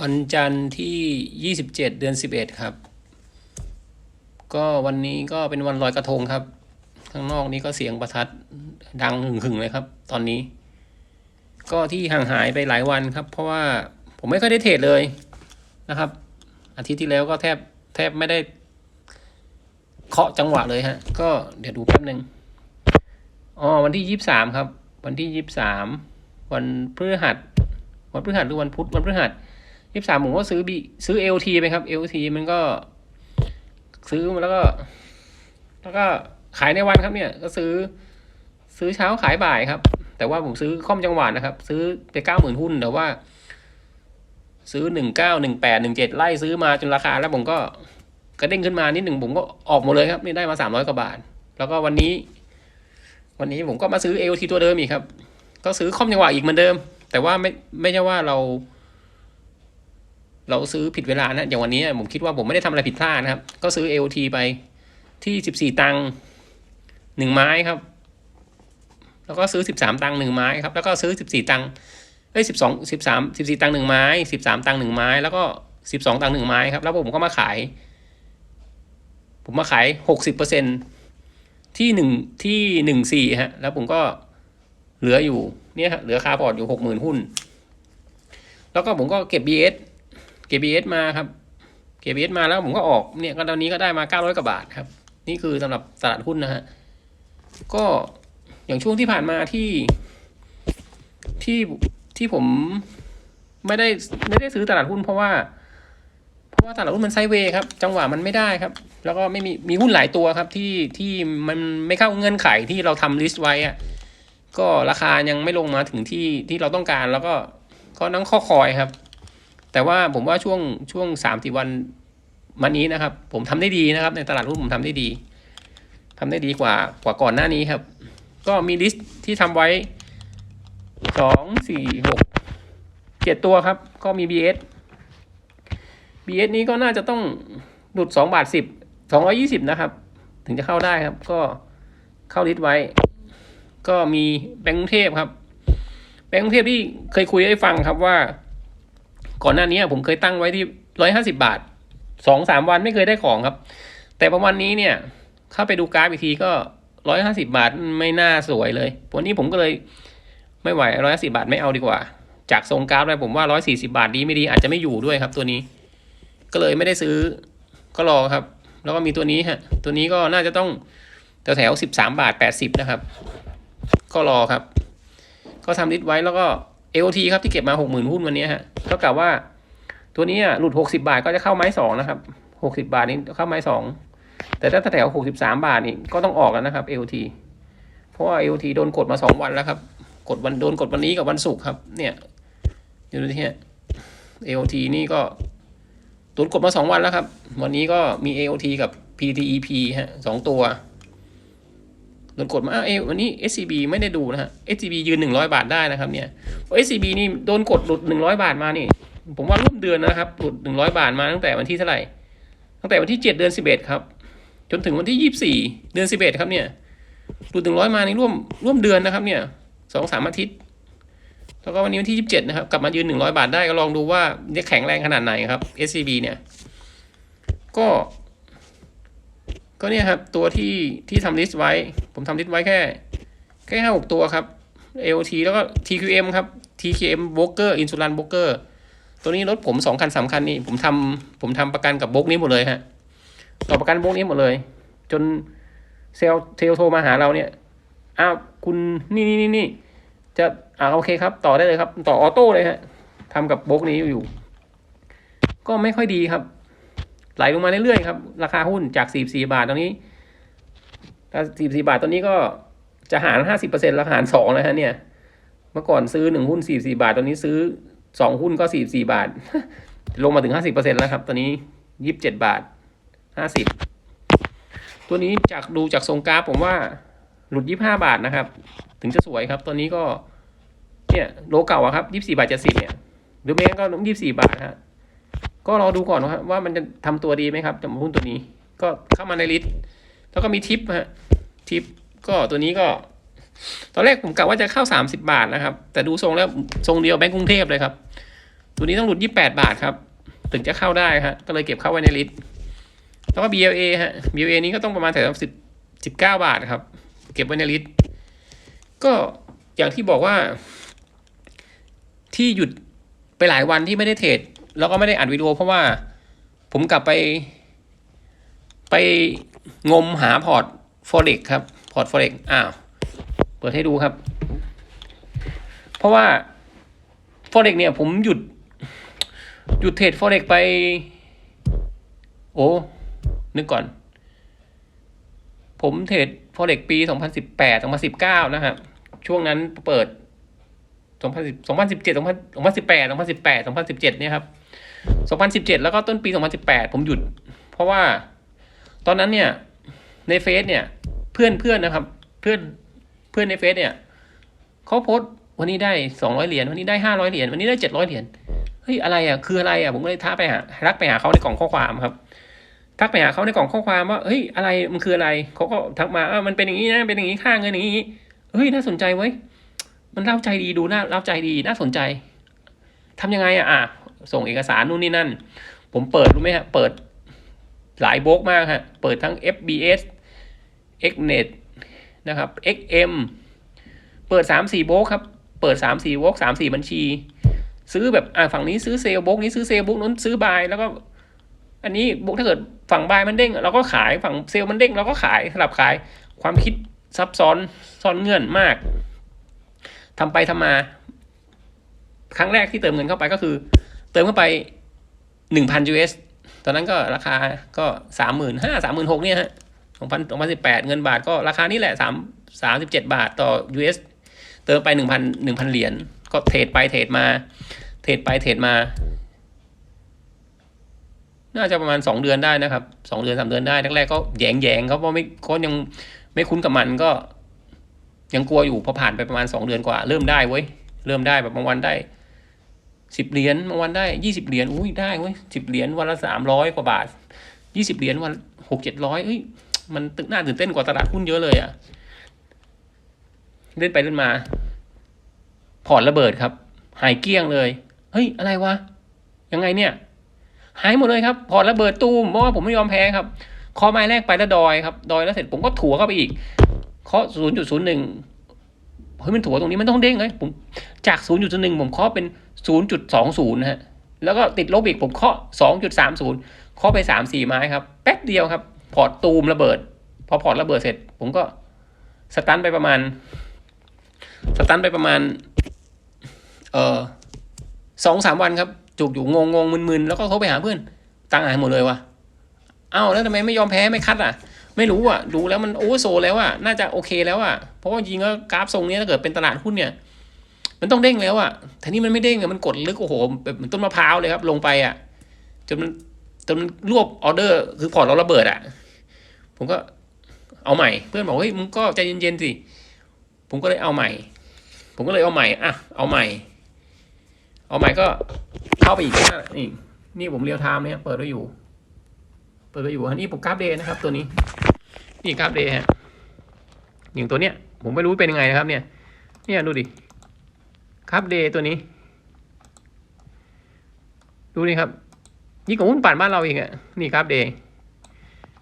วันจันทร์ที่ 27 เดือน 11 ครับ ก็วันนี้ก็เป็นวันลอยกระทงครับ ข้างนอกนี้ก็เสียงประทัดดังหึ่งๆเลยครับ ตอนนี้ ก็ที่ห่างหายไปหลายวันครับ เพราะว่าผมไม่ค่อยได้เทรดเลยนะครับ อาทิตย์ที่แล้วก็แทบแทบไม่ได้เคาะจังหวะเลยฮะ ก็เดี๋ยวดูแป๊บหนึ่งอ๋อวันที่ยี่สิบสามครับ วันที่ยี่สิบสามวันพฤหัส วันพฤหัสหรือวันพุธวันพฤหัส ยี่สิบสามผมก็ซื้อบีซื้อเอลทีไปครับเอลทีมันก็ ซื้อมาแล้วก็ แล้วก็ขายในวันครับเนี่ย ก็ซื้อ ซื้อเช้าขายบ่ายครับ แต่ว่าผมซื้อค่อมจังหวะนะครับ ซื้อไปเก้าหมื่นหุ้นแต่ว่า ซื้อหนึ่งเก้าหนึ่งแปดหนึ่งเจ็ดไล่ซื้อมาจนราคา แล้วผมก็กระเด้งขึ้นมานิดหนึ่งผมก็ออกหมดเลยครับนี่ได้มาสามร้อยกว่าบาท แล้วก็วันนี้ วันนี้ผมก็มาซื้อเอลทีตัวเดิมอีกครับ ก็ซื้อค่อมจังหวะอีกเหมือนเดิม แต่ว่าไม่ไม่ใช่ว่าเรา เราซื้อผิดเวลานะอย่างวันนี้ผมคิดว่าผมไม่ได้ทำอะไรผิดพลาดนะครับ ก็ซื้อ AOT ไปที่สิบสี่ตังค์หนึ่งไม้ครับ แล้วก็ซื้อสิบสามตังค์หนึ่งไม้ครับ แล้วก็ซื้อสิบสี่ตังค์เอ้ยสิบสองสิบสามสิบสี่ตังค์หนึ่งไม้สิบสามตังค์หนึ่งไม้ แล้วก็สิบสองตังค์หนึ่งไม้ครับ แล้วผมก็มาขาย ผมมาขายหกสิบเปอร์เซ็นที่หนึ่งที่หนึ่งสี่ฮะ แล้วผมก็เหลืออยู่เนี่ยเหลือคาพอร์ตอยู่หกหมื่นหุ้น แล้วก็ผมก็เก็บ BS เก็บ BS มาครับเก็บ BS มาแล้วผมก็ออกเนี่ยก็ตอนนี้ก็ได้มาเก้าร้อยกว่าบาทครับ นี่คือสำหรับตลาดหุ้นนะฮะก็อย่างช่วงที่ผ่านมาที่ที่ที่ผมไม่ได้ไม่ได้ซื้อตลาดหุ้นเพราะว่า เพราะว่าตลาดหุ้นมันไซเวย์ครับ จังหวะมันไม่ได้ครับ แล้วก็ไม่มีมีหุ้นหลายตัวครับที่ที่มันไม่เข้าเงื่อนไขที่เราทำลิสต์ไว้อะก็ราคายังไม่ลงมาถึงที่ที่เราต้องการแล้วก็ก็นั่งข้อคอยครับ แต่ว่าผมว่าช่วงช่วงสามสี่วันมานี้นะครับ ผมทำได้ดีนะครับ ในตลาดหุ้นผมทำได้ดีทำได้ดีกว่ากว่าก่อนหน้านี้ครับ ก็มีลิสต์ที่ทำไว้สองสี่หกเจ็ดตัวครับ ก็มี BS BS นี้ก็น่าจะต้องหลุดสองบาทสิบสองร้อยี่สิบนะครับ ถึงจะเข้าได้ครับ ก็เข้าลิสต์ไว้ ก็มีแบงก์กรุงเทพครับ แบงก์กรุงเทพที่เคยคุยให้ฟังครับว่า ก่อนหน้านี้ผมเคยตั้งไว้ที่ร้อยห้าสิบาทสองสามวันไม่เคยได้ของครับ แต่ประมาณนี้เนี่ยเข้าไปดูกราฟอีกทีก็ร้อยห้าสิบาทไม่น่าสวยเลยวันนี้ผมก็เลยไม่ไหวร้อยสิบาทไม่เอาดีกว่า จากทรงกราฟแล้วผมว่าร้อยสี่สิบาทดีไม่ดีอาจจะไม่อยู่ด้วยครับ ตัวนี้ ก็เลยไม่ได้ซื้อก็รอครับ แล้วก็มีตัวนี้ฮะ ตัวนี้ก็น่าจะต้องแถวแถวสิบสามบาทแปดสิบนะครับ ก็รอครับ ก็ทำลิสต์ไว้แล้วก็ AOT ครับที่เก็บมาหกหมื่นหุ้นวันนี้ฮะเท่ากับว่า ตัวนี้หลุดหกสิบาทก็จะเข้าไม้สองนะครับหกสิบาทนี้เข้าไม้สองแต่ถ้าแถวหกสิบสามบาทนี่ก็ต้องออกแล้วนะครับ AOT เพราะว่า AOT โดนกดมาสองวันแล้วครับ กดวันโดนกดวันนี้กับวันศุกร์ครับ เนี่ยดูที่เนี่ย AOT นี่ก็โดนกดมาสองวันแล้วครับ วันนี้ก็มี AOT กับ PTEP ฮะสองตัว โดนกดมาเอวันนี้ SCB ไม่ได้ดูนะฮะ SCB ยืนหนึ่งร้อยบาทได้นะครับเนี่ย SCB นี่โดนกดหลุดหนึ่งร้อยบาทมานี่ ผมว่าร่วมเดือนนะครับ หลุดหนึ่งร้อยบาทมาตั้งแต่วันที่เท่าไหร่ ตั้งแต่วันที่เจ็ดเดือนสิบเอ็ดครับ จนถึงวันที่ยี่สิบสี่เดือนสิบเอ็ดครับเนี่ย หลุดหนึ่งร้อยมาในร่วมร่วมเดือนนะครับเนี่ยสองสามอาทิตย์ แล้วก็วันนี้วันที่ยี่สิบเจ็ดนะครับ กลับมายืนหนึ่งร้อยบาทได้ก็ลองดูว่าจะแข็งแรงขนาดไหนครับ SCB เนี่ย ก็ ก็เนี่ยครับ ตัวที่ที่ทำลิสต์ไว้ ผมทำลิสต์ไว้แค่ แค่ห้าหกตัวครับ AOT แล้วก็ TQM ครับ TQM Broker Insurance Broker ตัวนี้รถผมสองคันสามคันนี่ผมทำผมทำประกันกับโบกนี้หมดเลยฮะต่อประกันโบกนี้หมดเลย จนเซลเซลโทรมาหาเราเนี่ยอ้าวคุณนี่นี่นี่นี่จะอ่าโอเคครับ ต่อได้เลยครับ ต่อออโต้เลยฮะทำกับโบกนี้อยู่ ก็ไม่ค่อยดีครับ ไหลลงมาเรื่อยๆครับ ราคาหุ้นจากสี่สี่บาทตอนนี้ ถ้าสี่สี่บาทตอนนี้ก็จะหารห้าสิบเปอร์เซ็นต์แล้วหารสองแล้วฮะเนี่ย เมื่อก่อนซื้อหนึ่งหุ้นสี่สี่บาท ตอนนี้ซื้อสองหุ้นก็สี่สี่บาท ลงมาถึงห้าสิบเปอร์เซ็นต์แล้วครับ ตอนนี้ยี่สิบาทห้าสิบตัวนี้จากดูจากทรงกราฟผมว่าหลุดยี่ห้าบาทนะครับ ถึงจะสวยครับ ตอนนี้ก็ เนี่ยโลเก่าอะครับยี่สี่บาทเจ็ดสิบเนี่ย หรือไม่งั้นก็ยี่สี่บาทฮะ ก็รอดูก่อนนะครับว่ามันจะทำตัวดีไหมครับสำหรับหุ้นตัวนี้ ก็เข้ามาในลิสต์แล้วก็มีทิปฮะทิปก็ตัวนี้ก็ ตอนแรกผมกะว่าจะเข้าสามสิบาทนะครับ แต่ดูทรงแล้วทรงเดียวแบงก์กรุงเทพเลยครับ ตัวนี้ต้องหลุดยี่แปดบาทครับ ถึงจะเข้าได้ครก็เลยเก็บเข้าไว้ในลิสต์แล้วก็ BLA ฮะ BLA นี้ก็ต้องประมาณแถวสิบสิบเก้าบาทครับ เก็บไว้ในลิสต์ก็อย่างที่บอกว่า ที่หยุดไปหลายวันที่ไม่ได้เทรด แล้วก็ไม่ได้อัดวิดีโอเพราะว่าผมกลับไป ไปงมหาพอร์ต forex ครับ พอร์ต forex อ้าว เปิดให้ดูครับ เพราะว่า forex เนี่ย ผมหยุด หยุดเทรด forex ไป โอ้นึกก่อน ผมเทรด forex ปี 2018 2019 นะครับ ช่วงนั้นเปิด2010 2017 2018 2018 2017 เนี่ยครับ 2017 แล้วก็ต้นปี 2018 ผมหยุด เพราะว่าตอนนั้นเนี่ยในเฟซเนี่ยเพื่อนเพื่อนนะครับ เพื่อนเพื่อนในเฟซเนี่ยเขาโพสต์วันนี้ได้ 200 เหรียญวันนี้ได้ 500 เหรียญวันนี้ได้ 700 เหรียญเฮ้ยอะไรอะคืออะไรอะผมก็เลยทักไปหาทักไปหาเขาในกล่องข้อความครับทักไปหาเขาในกล่องข้อความว่าเฮ้ยอะไรมันคืออะไรเขาก็ทักมาเออมันเป็นอย่างนี้นะเป็นอย่างนี้ค่าเงินอย่างนี้เฮ้ยน่าสนใจเว้ยมันเล่าใจดีดูน่าเล่าใจดีน่าสนใจทำยังไงอะอะ ส่งเอกสารนู่นนี่นั่น ผมเปิดรู้ไหมฮะ เปิดหลายโบกมากฮะ เปิดทั้ง FBS Xnet นะครับ XM เปิดสามสี่โบกครับ เปิดสามสี่โบกสามสี่บัญชี ซื้อแบบอ่าฝั่งนี้ซื้อเซลล์โบกนี้ซื้อเซลล์โบกนู้นซื้อบายแล้วก็อันนี้โบกถ้าเกิดฝั่งบายมันเด้งเราก็ขายฝั่งเซลล์มันเด้งเราก็ขายสลับขายความคิดซับซ้อนซ่อนเงื่อนมากทำไปทำมา ครั้งแรกที่เติมเงินเข้าไปก็คือ ติมเข้าไปหนึ่งพัน US ตอนนั้นก็ราคาก็สามหมื่นห้าสามหมื่นหกเนี่ยฮะสองพันสองพันสิบแปดเงินบาทก็ราคานี้แหละสามสามสิบเจ็ดบาทต่อ US เติมไปหนึ่งพันหนึ่งพันเหรียญก็เทรดไปเทรดมา เทรดไปเทรดมา น่าจะประมาณสองเดือนได้นะครับสองเดือนสามเดือนได้แรกๆก็แยงแยงเขาเพราะไม่เขายังไม่คุ้นกับมันก็ ยังกลัวอยู่พอผ่านไปประมาณสองเดือนกว่า เริ่มได้เว้ยเริ่มได้แบบบางวันได้ สิบเหรียญบางวันได้ยี่สิบเหรียญอุ้ยได้เว้ยสิบเหรียญวันละสามร้อยกว่าบาทยี่สิบเหรียญวันหกเจ็ดร้อยเอ้ยมันตึกน่าตื่นเต้นกว่าตลาดหุ้นเยอะเลยอะเล่นไปเล่นมาพอร์ตระเบิดครับ หายเกลี้ยงเลย เฮ้ย อะไรวะ ยังไงเนี่ย หายหมดเลยครับ พอร์ตระเบิดตูมเพราะว่าผมไม่ยอมแพ้ครับ คอไม้แรกไปแล้วดอยครับ ดอยแล้วเสร็จผมก็ถัวเข้าไปอีก เคาะศูนย์จุดศูนย์หนึ่งเฮ้ยมันถัวตรงนี้มันต้องเด้งเลยผมจากศูนย์จุดศูนย์หนึ่งผมเคาะเป็น ศูนย์จุดสองศูนย์ฮะ แล้วก็ติดลบอีกผมเคาะสองจุดสามศูนย์เคาะไปสามสี่ไม้ครับ แป๊บเดียวครับ พอร์ตตูมระเบิด พอพอร์ตระเบิดเสร็จ ผมก็สตันไปประมาณ สตันไปประมาณ เออสองสามวันครับ จุกอยู่งงงงมึนๆ แล้วก็โทรไปหาเพื่อน ตังค์หายหมดเลยวะเอ้าแล้วทำไมไม่ยอมแพ้ไม่คัดอะ ไม่รู้อะ ดูแล้วมันโอเวอร์โซแล้วอะ น่าจะโอเคแล้วอะ เพราะว่าจริงก็กราฟทรงนี้ถ้าเกิดเป็นตลาดหุ้นเนี่ย มันต้องเด้งแล้วอะแต่นี่มันไม่เด้งอะมันกดลึกโอ้โหแบบเหมือนต้นมะพร้าวเลยครับ ลงไปอะจนมันจนมันรวบออเดอร์ คือพอร์ตเราระเบิดอะผมก็เอาใหม่ เพื่อนบอกเฮ้ยมึงก็ใจเย็นๆสิ ผมก็เลยเอาใหม่ ผมก็เลยเอาใหม่อะเอาใหม่ เอาใหม่ก็เข้าไปอีกนะนี่นี่ผมเรียวไทม์เนี่ยเปิดไว้อยู่ เปิดไว้อยู่อันนี้ผมกราฟเดย์นะครับตัวนี้ นี่กราฟเดย์ฮะอย่างตัวเนี้ย ผมไม่รู้เป็นยังไงนะครับเนี่ย เนี่ยดูดิ กราฟเดตัวนี้ ดูนี่ครับ ยิ่งกว่าหุ้นปั่นบ้านเราเอีกอะนี่กราฟเดย์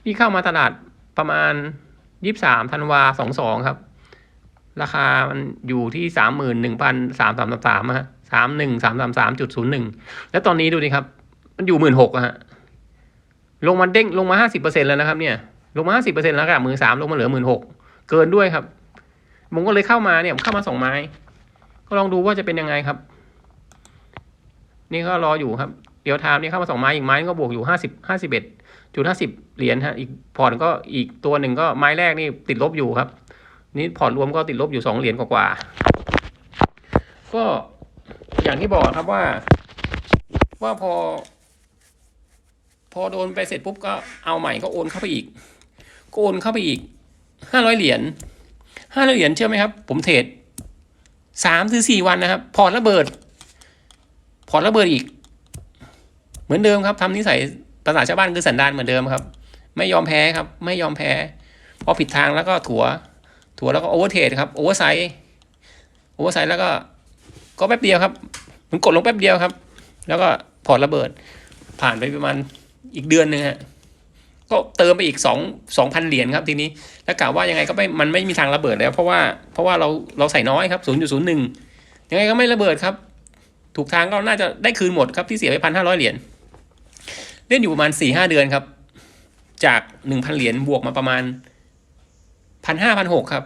พี่เข้ามาตลาดประมาณยี่สามธันวาสองสองครับ ราคามันอยู่ที่สามหมื่นหนึ่งพันสามสามสามฮะสามหนึ่งสามสามสามจุดศูนย์หนึ่งแล้วตอนนี้ดูดิครับ มันอยู่หมื่นหกอะฮะลงมาเด้งลงมาห้าสิบเปอร์เซ็นแล้วนะครับ เนี่ย ลงมาห้าสิบเปอร์เซ็นแล้วครับมือสามลงมาเหลือหมื่นหกเกินด้วยครับผมก็เลยเข้ามาเนี่ยผมเข้ามาสองไม้ ก็ลองดูว่าจะเป็นยังไงครับ นี่ก็รออยู่ครับ เดี๋ยวไทม์นี่เข้ามาสองไม้อีกไม้ก็บวกอยู่ห้าสิบห้าสิบเอ็ดจุดห้าสิบเหรียญฮะอีกพอร์ตก็อีกตัวหนึ่งก็ไม้แรกนี่ติดลบอยู่ครับ นี่พอร์ตรวมก็ติดลบอยู่สองเหรียญกว่าๆก็อย่างที่บอกครับว่า ว่าพอ พอโดนไปเสร็จปุ๊บก็เอาใหม่ก็โอนเข้าไปอีกก็โอนเข้าไปอีกห้าร้อยเหรียญห้าร้อยเหรียญเชื่อไหมครับ ผมเทรด สามถึงสี่วันนะครับพอร์ตระเบิด พอร์ตระเบิดอีก เหมือนเดิมครับทำนิสัยภาษาชาวบ้านคือสันดานเหมือนเดิมครับ ไม่ยอมแพ้ครับ ไม่ยอมแพ้พอผิดทางแล้วก็ถัว ถัวแล้วก็โอเวอร์เทรดครับโอเวอร์ไซส์โอเวอร์ไซส์แล้วก็ ก็แป๊บเดียวครับมันกดลงแป๊บเดียวครับ แล้วก็พอร์ตระเบิด ผ่านไปประมาณอีกเดือนหนึ่งฮะ ก็เติมไปอีกสองสองพันเหรียญครับทีนี้ แล้วกล่าวว่ายังไงก็ไม่มันไม่มีทางระเบิดแล้ว เพราะว่าเพราะว่าเราเราใส่น้อยครับศูนย์จุดศูนย์หนึ่งยังไงก็ไม่ระเบิดครับ ถูกทางก็น่าจะได้คืนหมดครับที่เสียไปพันห้าร้อยเหรียญเล่นอยู่ประมาณสี่ห้าเดือนครับ จากหนึ่งพันเหรียญบวกมาประมาณพันห้าพันหกครับ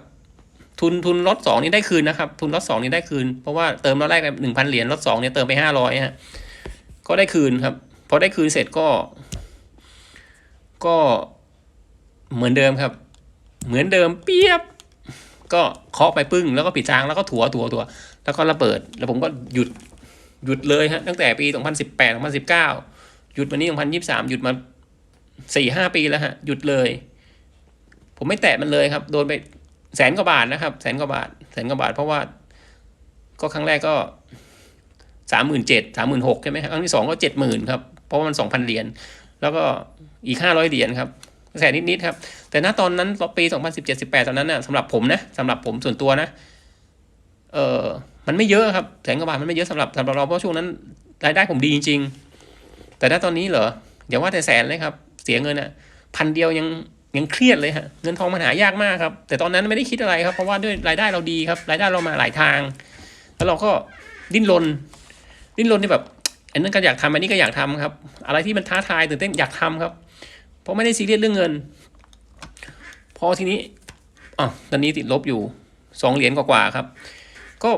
ทุนทุนล็อตสองนี่ได้คืนนะครับ ทุนล็อตสองนี่ได้คืน เพราะว่าเติมล็อตแรกไปหนึ่งพันเหรียญล็อตสองเนี่ยเติมไปห้าร้อยฮะก็ได้คืนครับพอได้คืนเสร็จก็ ก็เหมือนเดิมครับ เหมือนเดิมเปียบ ก็เคาะไปปึ้ง แล้วก็ปิดทางแล้วก็ถัวถัวถัวแล้วก็ระเบิด แล้วผมก็หยุดหยุดเลยฮะตั้งแต่ปี 2018 2019 หยุดมานี้ 2023 หยุดมาสี่ห้าปีแล้วฮะ หยุดเลย ผมไม่แตะมันเลยครับ โดนไปแสนกว่าบาทนะครับ แสนกว่าบาท แสนกว่าบาท เพราะว่า ก็ครั้งแรกก็สามหมื่นเจ็ดสามหมื่นหกใช่ไหมครับครั้งที่สองก็เจ็ดหมื่นครับ เพราะว่ามันสองพันเหรียญ แล้วก็อีกห้าร้อยเหรียญครับแสนนิดๆครับ แต่ณตอนนั้นปีสองพันสิบเจ็ดสิบแปดตอนนั้นน่ะสำหรับผมนะสำหรับผมส่วนตัวนะ เออมันไม่เยอะครับแสนกว่าบาทมันไม่เยอะสำหรับสำหรับเราเพราะช่วงนั้นรายได้ผมดีจริง ๆ แต่ณตอนนี้เหรอเดี๋ยวว่าแต่แสนเลยครับ เสียเงินอะพันเดียวยังยังเครียดเลยฮะเงินทองมันหายากมากครับ แต่ตอนนั้นไม่ได้คิดอะไรครับ เพราะว่าด้วยรายได้เราดีครับ รายได้เรามาหลายทาง แล้วเราก็ดิ้นรนดิ้นรนที่แบบ อันนั้นก็อยากทำอันนี้ก็อยากทำครับ อะไรที่มันท้าทายตื่นเต้นอยากทำครับ เพราะไม่ได้ซีเรียสเรื่องเงิน พอทีนี้อ๋อตอนนี้ติดลบอยู่สองเหรียญกว่าๆครับ ก็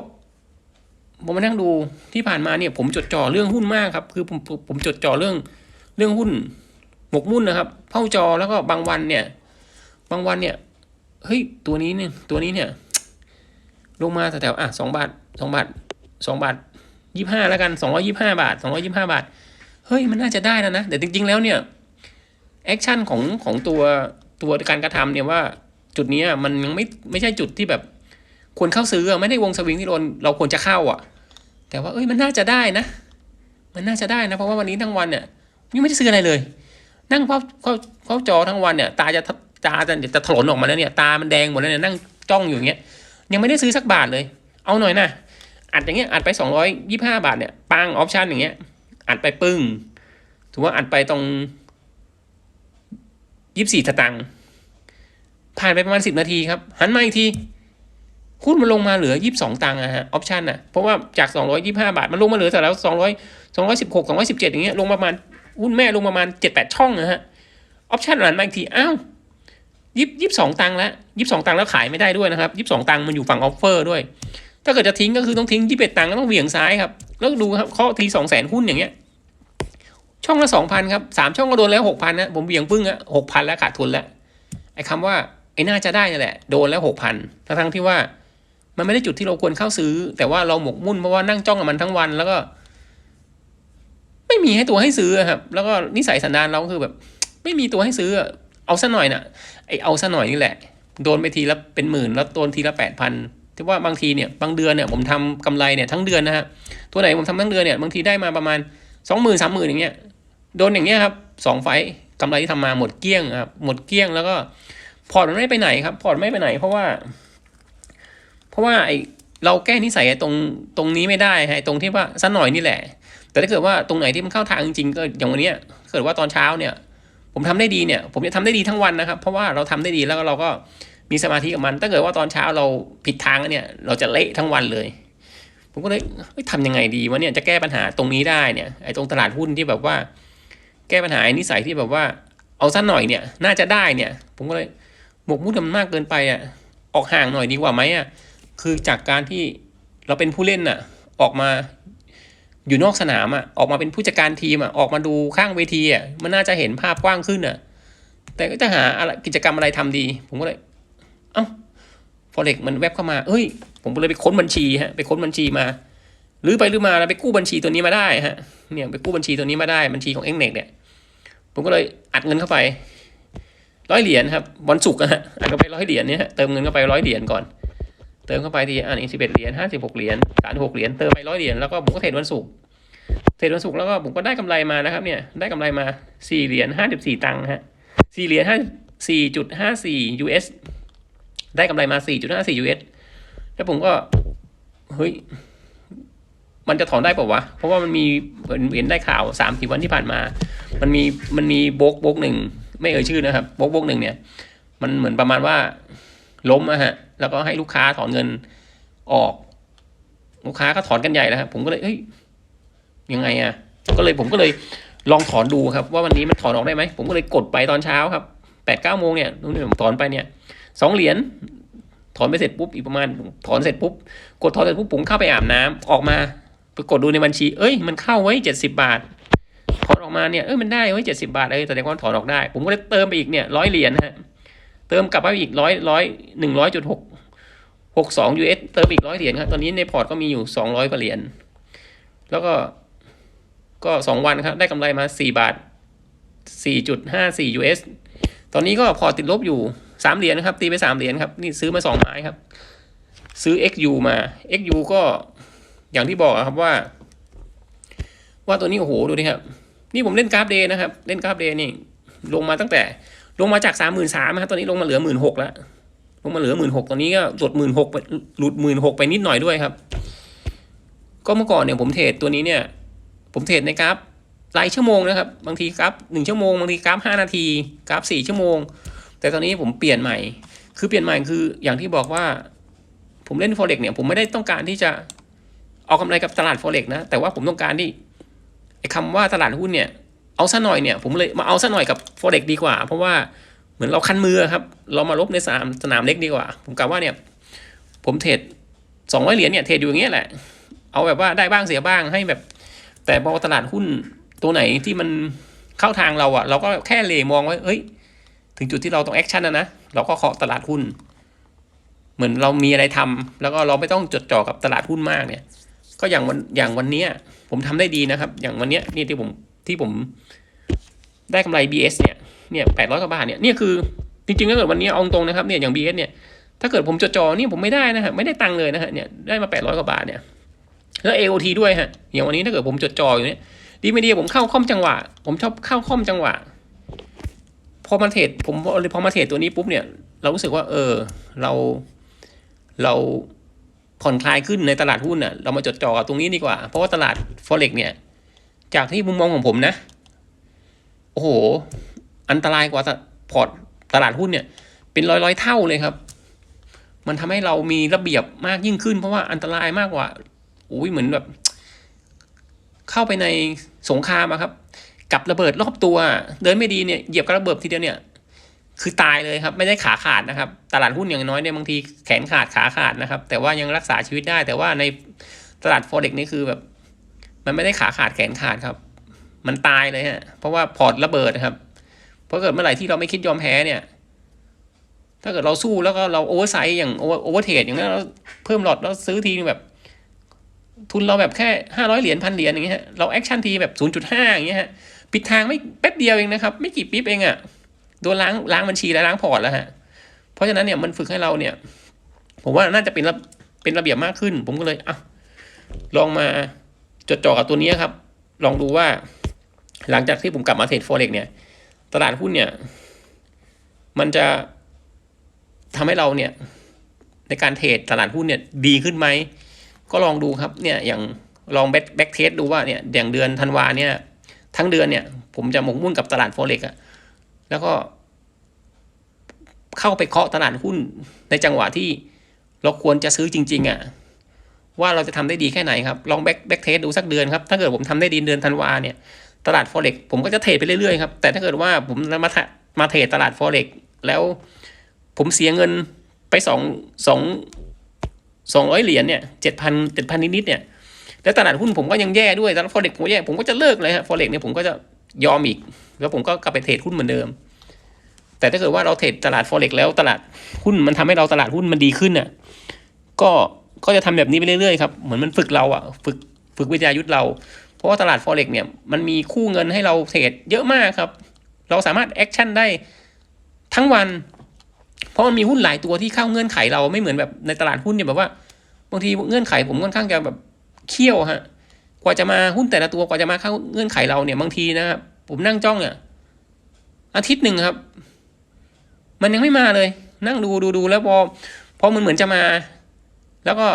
ผมมานั่งดูที่ผ่านมาเนี่ยผมจดจ่อเรื่องหุ้นมากครับ คือผมผมผมจดจ่อเรื่องเรื่องหุ้น หมกมุ่นนะครับเผ่าจอแล้วก็บางวันเนี่ย บางวันเนี่ยเฮ้ยตัวนี้เนี่ยตัวนี้เนี่ย ลงมาแถวๆอะสองบาทสองบาทสองบาท ยี่ห้าแล้วกันสองร้อยี่ห้าบาทสองร้อยี่ห้าบาท เฮ้ยมันน่าจะได้นะนะแต่จริง ๆ แล้วเนี่ยแอคชั่นของของตัวตัวการกระทำเนี่ยว่าจุดนี้มันยังไม่ไม่ใช่จุดที่แบบควรเข้าซื้ออะไม่ได้วงสวิงที่เราเราควรจะเข้าอะ แต่ว่าเอ้ยมันน่าจะได้นะ มันน่าจะได้นะ เพราะว่าวันนี้ทั้งวันเนี่ยยังไม่ได้ซื้ออะไรเลย นั่งเฝ้าเฝ้าเฝ้าจอทั้งวันเนี่ยตาจะตาจะจะถลนออกมาแล้วเนี่ย ตามันแดงหมดแล้วเนี่ยนั่งจ้องอยู่อย่างเงี้ยยังไม่ได้ซื้อสักบาทเลย เอาหน่อยนะ อัดอย่างเงี้ยอัดไปสองร้อยยี่ห้าบาทเนี่ยปังออปชันอย่างเงี้ยอัดไปปึ้งถือว่าอัดไปตรงยี่สี่ตางค์ผ่านไปประมาณสิบนาทีครับ หันมาอีกทีหุ้นมันลงมาเหลือยี่สิบสองตังค์อะฮะออปชันอะเพราะว่าจากสองร้อยยี่ห้าบาท มันลงมาเหลือแต่แล้วสองร้อยสองร้อยสิบหกสองร้อยสิบเจ็ดอย่างเงี้ยลงประมาณหุ้นแม่ลงประมาณเจ็ดแปดช่องนะฮะออปชันหันมาอีกทีอ้าวยี่ยี่สองตังค์แล้วยี่สิบสองตังค์แล้วขายไม่ได้ด้วยนะครับยี่สองตังค์มันอยู่ฝั่งออฟเฟอร์ด้วย ถ้าเกิดจะทิ้งก็คือต้องทิ้งยี่สิบตังค์ก็ต้องเหวี่ยงซ้ายครับแล้วดูครับเคาะทีสองแสนหุ้นอย่างเงี้ย ช่องละสองพันครับสามช่องก็โดนแล้วหกพันนะผมเหวี่ยงปึ้งอะหกพันแล้วขาดทุนแล้วไอ้คำว่าไอ้น่าจะได้นั่นแหละ โดนแล้วหกพันทั้งๆที่ว่ามันไม่ได้จุดที่เราควรเข้าซื้อ แต่ว่าเราหมกมุ่นเพราะว่านั่งจ้องกับมันทั้งวันแล้วก็ ไม่มีให้ตัวให้ซื้อครับ แล้วก็นิสัยสันดานเราคือแบบ ไม่มีตัวให้ซื้อ เอาซะหน่อยน่ะไอเอาซะหน่อยนี่แหละ โดนไปทีละเป็นหมื่นแล้วโดนทีละแปดพัน ที่ว่าบางทีเนี่ยบางเดือนเนี่ยผมทำกำไรเนี่ยทั้งเดือนนะฮะตัวไหนผมทำทั้งเดือนเนี่ยบางทีได้มาประมาณสองหมื่นสามหมื่นอย่างเงี้ยโดนอย่างเงี้ยครับสองไฟต์กำไรที่ทำมาหมดเกลี้ยงครับหมดเกลี้ยงแล้วก็พอร์ตมันไม่ไปไหนครับพอร์ตไม่ไปไหน เพราะว่า เพราะว่าไอเราแก้นิสัยตรงตรงนี้ไม่ได้ฮะไอตรงที่ว่าสักหน่อยนี่แหละ แต่ถ้าเกิดว่าตรงไหนที่มันเข้าทางจริงก็อย่างวันเนี้ยเกิดว่าตอนเช้าเนี่ย ผมทำได้ดีเนี่ย ผมจะทำได้ดีทั้งวันนะครับ เพราะว่าเราทำได้ดีแล้วเราก็ มีสมาธิกับมัน ถ้าเกิดว่าตอนเช้าเราผิดทางเนี่ย เราจะเละทั้งวันเลย ผมก็เลยทำยังไงดีวะเนี่ยจะแก้ปัญหาตรงนี้ได้เนี่ยไอ้ตรงตลาดหุ้นที่แบบว่า แก้ปัญหาไอ้นิสัยที่แบบว่า เอาสั้นหน่อยเนี่ย น่าจะได้เนี่ย ผมก็เลยหมกมุ่นกับมันมากเกินไปอะออกห่างหน่อยดีกว่าไหมอะคือจากการที่เราเป็นผู้เล่นอะ ออกมาอยู่นอกสนามอะออกมาเป็นผู้จัดการทีมอะออกมาดูข้างเวทีอะมันน่าจะเห็นภาพกว้างขึ้นอะแต่ก็จะหาอะไรกิจกรรมอะไรทำดี ผมก็เลย เอ้าฟอเร็กมันแวบเข้ามา เอ้ย ผมเลยไปค้นบัญชีฮะ ไปค้นบัญชีมา หรือไปหรือมาแล้วไปกู้บัญชีตัวนี้มาได้ฮะ เนี่ยไปกู้บัญชีตัวนี้มาได้ บัญชีของเอ็งเน็กเนี่ย ผมก็เลยอัดเงินเข้าไปร้อยเหรียญครับวันศุกร์ฮะอัดเข้าไปร้อยเหรียญเนี่ยฮะเติมเงินเข้าไปร้อยเหรียญก่อน เติมเข้าไปทีอ่านี่สิบเอ็ดเหรียญห้าสิบหกเหรียญสามหกเหรียญ เติมไปร้อยเหรียญแล้วก็ผมก็เทรดวันศุกร์ เทรดวันศุกร์แล้วก็ผมก็ได้กำไรมานะครับ เนี่ย ได้กำไรมาสี่เหรียญห้าสิบสี่ตังค์ฮะสี่เหรียญห้าสี่จุดห้าสี่ US ได้กำไรมา 4.54 US แล้วผมก็เฮ้ยมันจะถอนได้ป่าวะ เพราะว่ามันมีเห็นเห็นได้ข่าวสามสี่วันที่ผ่านมา มันมีมันมีโบกโบกหนึ่งไม่เอ่ยชื่อนะครับโบกโบกหนึ่งเนี่ย มันเหมือนประมาณว่าล้มอะฮะ แล้วก็ให้ลูกค้าถอนเงินออก ลูกค้าก็ถอนกันใหญ่แล้วครับผมก็เลยเฮ้ยยังไงอะก็เลยผมก็เลยลองถอนดูครับ ว่าวันนี้มันถอนออกได้ไหมผมก็เลยกดไปตอนเช้าครับแปดเก้าโมงเนี่ยนู่นนี่ผมถอนไปเนี่ย สองเหรียญถอนไปเสร็จปุ๊บอีกประมาณถอนเสร็จปุ๊บกดถอนเสร็จปุ๊บผมเข้าไปอาบน้ำออกมาไปกดดูในบัญชี เอ้ยมันเข้าไว้เจ็ดสิบาท ถอนออกมาเนี่ยเอ้ยมันได้ไว้เจ็ดสิบาทเอ้ยแสดงว่าถอนออกได้ ผมก็เลยเติมไปอีกเนี่ยร้อยเหรียญฮะเติมกลับไปอีกร้อยร้อยหนึ่งร้อยจุดหกหกสองยูเอสเติมอีกร้อยเหรียญครับตอนนี้ในพอร์ตก็มีอยู่สองร้อยกว่าเหรียญแล้วก็ก็สองวันครับ ได้กำไรมาสี่บาทสี่จุดห้าสี่ยูเอสตอนนี้ก็พอติดลบอยู่ สามเหรียญนะครับ ตีไปสามเหรียญครับนี่ซื้อมาสองไม้ครับ ซื้อ XU มา XU ก็อย่างที่บอกครับว่า ว่าตัวนี้โอ้โหดูดิครับ นี่ผมเล่นกราฟเดย์นะครับ เล่นกราฟเดย์นี่ ลงมาตั้งแต่ลงมาจากสามหมื่นสามครับตอนนี้ลงมาเหลือหมื่นหกแล้วลงมาเหลือหมื่นหกตอนนี้ก็หลุดหมื่นหกไปหลุดหมื่นหกไปนิดหน่อยด้วยครับ ก็เมื่อก่อนเนี่ยผมเทรดตัวนี้เนี่ย ผมเทรดในกราฟรายชั่วโมงนะครับ บางทีกราฟหนึ่งชั่วโมง บางทีกราฟห้านาที กราฟสี่ชั่วโมง แต่ตอนนี้ผมเปลี่ยนใหม่ คือเปลี่ยนใหม่คืออย่างที่บอกว่า ผมเล่น forex เนี่ย ผมไม่ได้ต้องการที่จะเอากำไรกับตลาด forex นะ แต่ว่าผมต้องการที่ไอ้คำว่าตลาดหุ้นเนี่ย เอาซะหน่อยเนี่ย ผมเลยมาเอาซะหน่อยกับ forex ดีกว่า เพราะว่าเหมือนเราคันมือครับ เรามาลบในสนามสนามเล็กดีกว่า ผมกล่าวว่าเนี่ย ผมเทรดสองร้อยเหรียญเนี่ยเทรดอยู่อย่างเงี้ยแหละ เอาแบบว่าได้บ้างเสียบ้างให้แบบ แต่พอตลาดหุ้นตัวไหนที่มันเข้าทางเราอะเราก็แค่เลมองไว้เอ้ย ถึงจุดที่เราต้องแอคชั่นนะนะ เราก็เคาะตลาดหุ้น เหมือนเรามีอะไรทำแล้วก็เราไม่ต้องจดจ่อกับตลาดหุ้นมากเนี่ย ก็อย่างวันอย่างวันเนี้ยผมทำได้ดีนะครับ อย่างวันนี้นี่ที่ผมที่ผมได้กำไร BS เนี่ย เนี่ยแปดร้อยกว่าบาทเนี่ย เนี่ยคือจริงๆถ้าเกิดวันนี้เอาตรงนะครับเนี่ยอย่าง BS เนี่ย ถ้าเกิดผมจดจ่อนี่ผมไม่ได้นะฮะไม่ได้ตังค์เลยนะฮะเนี่ยได้มาแปดร้อยกว่าบาทเนี่ยแล้ว AOT ด้วยฮะอย่างวันนี้ถ้าเกิดผมจดจ่ออยู่เนี่ยดีไม่ดีผมเข้าค่อมจังหวะ ผมชอบเข้าค่อมจังหวะ พอมาเทรดผมพอมาเทรดตัวนี้ปุ๊บเนี่ย เรารู้สึกว่า เออ เราเราผ่อนคลายขึ้นในตลาดหุ้นน่ะ เรามาจดจ่อกับตรงนี้ดีกว่า เพราะว่าตลาด forex เนี่ย จากที่มุมมองของผมนะ โอ้โห อันตรายกว่าพอร์ตตลาดหุ้นเนี่ย เป็นร้อยร้อยๆเท่าเลยครับ มันทำให้เรามีระเบียบมากยิ่งขึ้น เพราะว่าอันตรายมากกว่า อุ้ยเหมือนแบบ เข้าไปในสงครามอะครับ กับระเบิดรอบตัว เดินไม่ดีเนี่ยเหยียบกับระเบิดทีเดียวเนี่ย คือตายเลยครับ ไม่ได้ขาขาดนะครับ ตลาดหุ้นอย่างน้อยเนี่ยบางทีแขนขาดขาขาดนะครับ แต่ว่ายังรักษาชีวิตได้ แต่ว่าในตลาดฟอเร็กนี่คือแบบ มันไม่ได้ขาขาดแขนขาดครับ มันตายเลยฮะเพราะว่าพอร์ตระเบิดนะครับเพราะเกิดเมื่อไหร่ที่เราไม่คิดยอมแพ้เนี่ยถ้าเกิดเราสู้แล้วก็เราโอเวอร์ไซส์อย่างโอเวอร์เทรดอย่างนั้นเราเพิ่มหลอดแล้วซื้อทีนึงแบบ ทุนเราแบบแค่ห้าร้อยเหรียญพันเหรียญอย่างเงี้ยเราแอคชั่นทีแบบศูนย์จุดห้าอย่างเงี้ยฮะ ปิดทางไม่แป๊บเดียวเองนะครับ ไม่กี่ปิ๊บเองอะ่ะโดนล้างล้างบัญชีและล้างพอร์ตแล้วฮะเพราะฉะนั้นเนี่ยมันฝึกให้เราเนี่ย ผมว่าน่าจะเป็นระเป็นระเบียบมากขึ้น ผมก็เลยอะลองมาจดจ่อกับตัวนี้ครับ ลองดูว่า หลังจากที่ผมกลับมาเทรด forex เนี่ย ตลาดหุ้นเนี่ย มันจะทำให้เราเนี่ย ในการเทรดตลาดหุ้นเนี่ยดีขึ้นไหมก็ลองดูครับเนี่ยอย่างลองแบ็คแบ็คเทสดูว่าเนี่ยอย่างเดือนธันวาเนี่ย ทั้งเดือนเนี่ย ผมจะหมกมุ่นกับตลาดโฟเร็กอะแล้วก็เข้าไปเคาะตลาดหุ้นในจังหวะที่เราควรจะซื้อจริง ๆอะว่าเราจะทำได้ดีแค่ไหนครับ ลองแบ็คแบ็คเทสดูสักเดือนครับ ถ้าเกิดผมทำได้ดีเดือนธันวาเนี่ย ตลาดโฟเร็กผมก็จะเทรดไปเรื่อยๆครับ แต่ถ้าเกิดว่าผมมามาเทรดตลาดโฟเร็กแล้วผมเสียเงินไปสองสองสองร้อยเหรียญเนี่ยเจ็ดพันเจ็ดพันนิดๆเนี่ย แล้วตลาดหุ้นผมก็ยังแย่ด้วยตลาดฟอเร็กผมแย่ผมก็จะเลิกเลยฮะฟอเร็กเนี่ยผมก็จะยอมอีก แล้วผมก็กลับไปเทรดหุ้นเหมือนเดิม แต่ถ้าเกิดว่าเราเทรดตลาดฟอเร็กแล้วตลาดหุ้นมันทำให้เราตลาดหุ้นมันดีขึ้นน่ะก็ก็จะทำแบบนี้ไปเรื่อยๆครับเหมือนมันฝึกเราอะฝึกฝึกวิทยายุทธเรา เพราะว่าตลาดฟอเร็กเนี่ยมันมีคู่เงินให้เราเทรดเยอะมากครับ เราสามารถแอคชั่นได้ทั้งวัน เพราะมันมีหุ้นหลายตัวที่เข้าเงื่อนไขเราไม่เหมือนแบบในตลาดหุ้นเนี่ยแบบว่าบางทีเงื่อนไขผมค่อนข้างจะแบบ เคี่ยวฮะ กว่าจะมาหุ้นแต่ละตัวกว่าจะมาเข้าเงื่อนไขเราเนี่ยบางทีนะครับผมนั่งจ้องเนี่ยอาทิตย์หนึ่งครับ มันยังไม่มาเลย นั่งดูดูดูแล้วพอพอมันเหมือนจะมา แล้วก็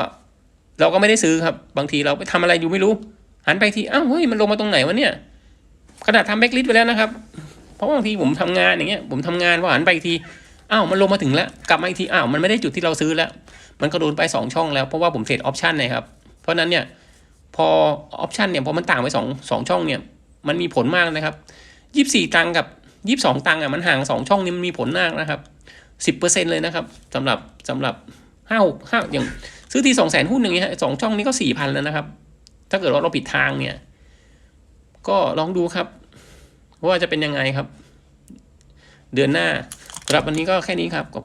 เราก็ไม่ได้ซื้อครับ บางทีเราไปทำอะไรอยู่ไม่รู้ หันไปทีอ้าวเฮ้ยมันลงมาตรงไหนวะเนี่ยขนาดทำแบ็กลิสไปแล้วนะครับ เพราะบางทีผมทำงานอย่างเงี้ย ผมทำงานว่าหันไปอีกทีอ้าวมันลงมาถึงแล้ว กลับมาอีกทีอ้าวมันไม่ได้จุดที่เราซื้อแล้ว มันก็โดนไปสองช่องแล้วเพราะว่าผมเทรดออปชันนะครับ เพราะฉะนั้นเนี่ย พอออปชันเนี่ยพอมันต่างไปสองสองช่องเนี่ยมันมีผลมากนะครับยี่สี่ตังค์กับยี่สองตังค์อะมันห่างสองช่องนี้มันมีผลมากนะครับสิบเปอร์เซ็นเลยนะครับสำหรับสำหรับห้าหกห้าอย่างซื้อที่สองแสนหุ้นอย่างเงี้ยฮะสองช่องนี้ก็สี่พันแล้วนะครับ ถ้าเกิดว่าเราผิดทางเนี่ย ก็ลองดูครับ ว่าจะเป็นยังไงครับ เดือนหน้าสำหรับวันนี้ก็แค่นี้ครับขอบคุณ